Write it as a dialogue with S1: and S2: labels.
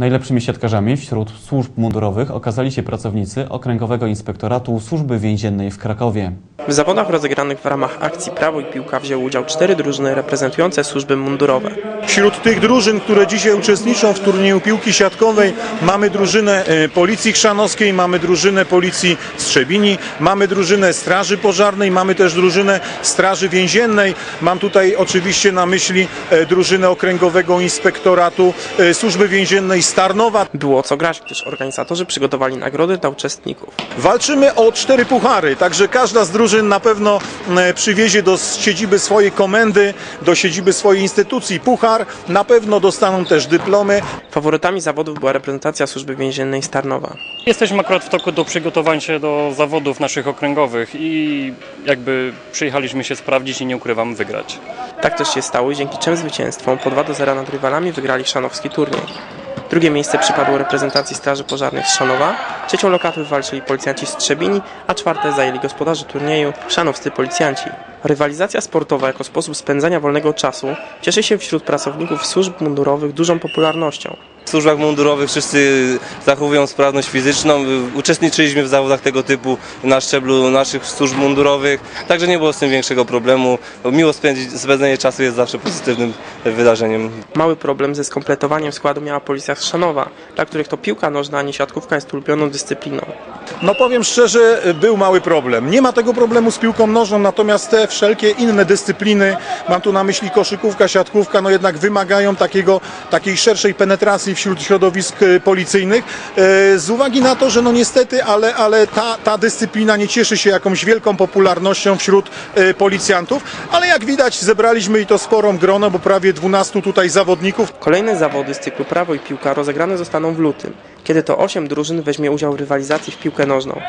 S1: Najlepszymi siatkarzami wśród służb mundurowych okazali się pracownicy Okręgowego Inspektoratu Służby Więziennej w Krakowie.
S2: W zawodach rozegranych w ramach akcji Prawo i Piłka wzięły udział cztery drużyny reprezentujące służby mundurowe.
S3: Wśród tych drużyn, które dzisiaj uczestniczą w turnieju piłki siatkowej mamy drużynę e, Policji Chrzanowskiej, mamy drużynę Policji Strzebini, mamy drużynę Straży Pożarnej, mamy też drużynę Straży Więziennej. Mam tutaj oczywiście na myśli e, drużynę Okręgowego Inspektoratu e, Służby Więziennej Starnowa.
S2: Było co grać, gdyż organizatorzy przygotowali nagrody dla uczestników.
S3: Walczymy o cztery puchary, także każda z drużyn na pewno e, przywiezie do siedziby swojej komendy, do siedziby swojej instytucji puchar. Na pewno dostaną też dyplomy.
S2: Faworytami zawodów była reprezentacja służby więziennej Starnowa.
S4: Jesteśmy akurat w toku do przygotowań się do zawodów naszych okręgowych i jakby przyjechaliśmy się sprawdzić i nie ukrywam wygrać.
S2: Tak też się stało i dzięki czym zwycięstwom po 2 do 0 nad rywalami wygrali szanowski turniej. Drugie miejsce przypadło reprezentacji Straży Pożarnych z Szanowa, trzecią lokatę wywalczyli policjanci z Trzebini, a czwarte zajęli gospodarze turnieju szanowscy policjanci. Rywalizacja sportowa jako sposób spędzania wolnego czasu cieszy się wśród pracowników służb mundurowych dużą popularnością.
S5: W służbach mundurowych wszyscy zachowują sprawność fizyczną. Uczestniczyliśmy w zawodach tego typu na szczeblu naszych służb mundurowych, także nie było z tym większego problemu. Miło spędzić, spędzenie czasu jest zawsze pozytywnym wydarzeniem.
S2: Mały problem ze skompletowaniem składu miała policja z Szanowa, dla których to piłka nożna, a nie siatkówka jest ulubioną dyscypliną.
S3: No powiem szczerze, był mały problem. Nie ma tego problemu z piłką nożną, natomiast te wszelkie inne dyscypliny, mam tu na myśli koszykówka, siatkówka, no jednak wymagają takiego, takiej szerszej penetracji wśród środowisk e, policyjnych. E, Z uwagi na to, że no niestety, ale, ale ta, ta dyscyplina nie cieszy się jakąś wielką popularnością wśród e, policjantów, ale jak widać zebraliśmy i to sporą grono, bo prawie 12 tutaj zawodników.
S2: Kolejne zawody z cyklu Prawo i Piłka rozegrane zostaną w lutym, kiedy to 8 drużyn weźmie udział w rywalizacji w piłkę nożną.